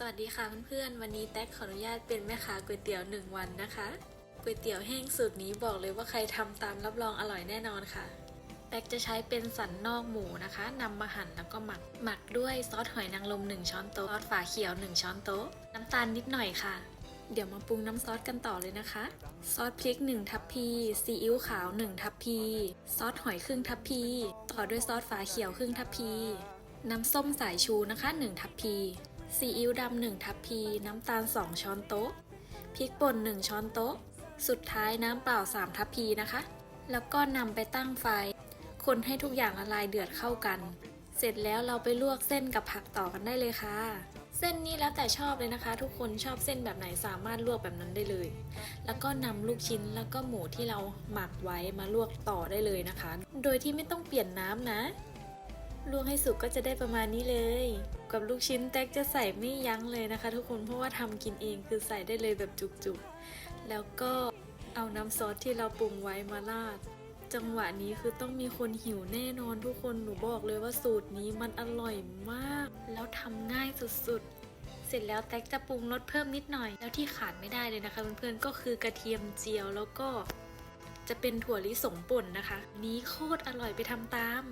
สวัสดีค่ะเพื่อนๆ วันนี้แท็กขออนุญาตเป็นแม่ค้าก๋วยเตี๋ยวหนึ่งวันนะคะก๋วยเตี๋ยวแห้งสูตรนี้บอกเลยว่าใครทำตามรับรองอร่อยแน่นอนค่ะแท็กจะใช้เป็นสันนอกหมูนะคะนำมาหั่นแล้วก็หมักหมักด้วยซอสหอยนางรม1 ช้อนโต๊ะซอสฝาเขียว 1 ช้อนโต๊ะ น้ำตาลนิดหน่อยค่ะ เดี๋ยวมาปรุงน้ำซอสกันต่อเลยนะคะ ซอสพริก 1 ทัพพีซีอิ๊วขาว 1 ทัพพีซอสหอยครึ่งทัพพี ต่อด้วยซอสฝาเขียวครึ่งทัพพี น้ำส้มสายชูนะคะ 1 ทัพพี ซีอิ๊วดำ1ทัพพี น้ำตาล 2 ช้อนโต๊ะ พริกป่น 1 ช้อนโต๊ะ สุดท้ายน้ำเปล่า 3 ทัพพีนะคะ แล้วก็นำไปตั้งไฟ คนให้ทุกอย่างละลายเดือดเข้ากัน เสร็จแล้วเราไปลวกเส้นกับผักต่อกันได้เลยค่ะ เส้นนี้แล้วแต่ชอบเลยนะคะ ทุกคนชอบเส้นแบบไหนสามารถลวกแบบนั้นได้เลย แล้วก็นำลูกชิ้นแล้วก็หมูที่เราหมักไว้มาลวกต่อได้เลยนะคะ โดยที่ไม่ต้องเปลี่ยนน้ำนะ ลวกให้สุกก็จะได้ประมาณนี้เลย กับลูกชิ้นแต๊กจะใส่ไม่ยั้งเลยนะคะ ทุกคนเพราะว่าทำกินเองคือใส่ได้เลยแบบจุกๆ แล้วก็เอาน้ำซอสที่เราปรุงไว้มาราด จังหวะนี้คือต้องมีคนหิวแน่นอนทุกคนหนูบอกเลยว่าสูตรนี้มันอร่อยมาก แล้วทำง่ายสุดๆเสร็จแล้วแต๊กจะปรุงรสเพิ่มนิดหน่อย แล้วที่ขาดไม่ได้เลยนะคะเพื่อนๆก็คือกระเทียมเจียวแล้วก็จะเป็นถั่วลิสงป่นนะคะ นี้โคตรอร่อยไปทำตาม